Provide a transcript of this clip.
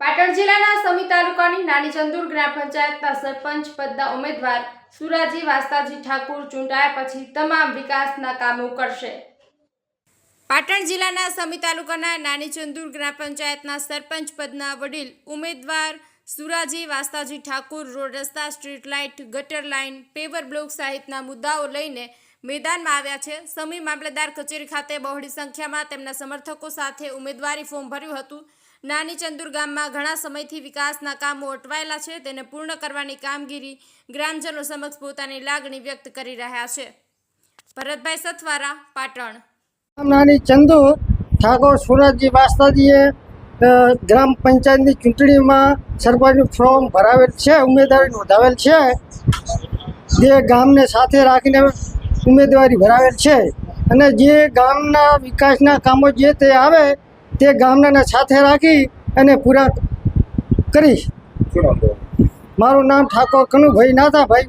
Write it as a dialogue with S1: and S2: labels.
S1: પાટણ જિલ્લાના સમી તાલુકાની નાની ચંદુર ગ્રામ પંચાયતના સરપંચ પદના ઉમેદવાર સુરાજી વાસ્તાજી ઠાકુર ચૂંટાયા પછી તમામ વિકાસના કામો કરશે. પાટણ જિલ્લાના સમી તાલુકાના નાની ચંદુર ગ્રામ પંચાયતના સરપંચ પદના વડીલ ઉમેદવાર સુરાજી વાસ્તાજી ઠાકુર રોડ રસ્તા, સ્ટ્રીટ લાઇટ, ગટર લાઇન, પેવર બ્લોક સહિતના મુદ્દાઓ લઈને મેદાનમાં આવ્યા છે. સમી મામલતદાર કચેરી ખાતે બહોળી સંખ્યામાં તેમના સમર્થકો સાથે ઉમેદવારી ફોર્મ ભર્યું હતું. નાની ચંદુર ગામમાં ઘણા સમયથી વિકાસના કામો અટવાયેલા છે. તેને પૂર્ણ કરવાની કામગીરી ગ્રામજનો સમક્ષ પોતાની લાગણી વ્યક્ત કરી રહ્યા છે. ભરતભાઈ સથવારા, પાટણ.
S2: નાની ચંદુ ઠાકોર સુરતજી વાસ્તાજીએ ગ્રામ પંચાયતની ચૂંટણીમાં સરપંચનું ફોર્મ ભરાવેલ છે, ઉમેદવારી નોંધાવેલ છે. જે ગામને સાથે રાખીને ઉમેદવારી ભરાવેલ છે. અને જે ગામના વિકાસના કામો જે તે આવે તે ગામનાને સાથે રાખી અને પૂરા કરીશ? મારું નામ ઠાકોર કનુભાઈ નાથાભાઈ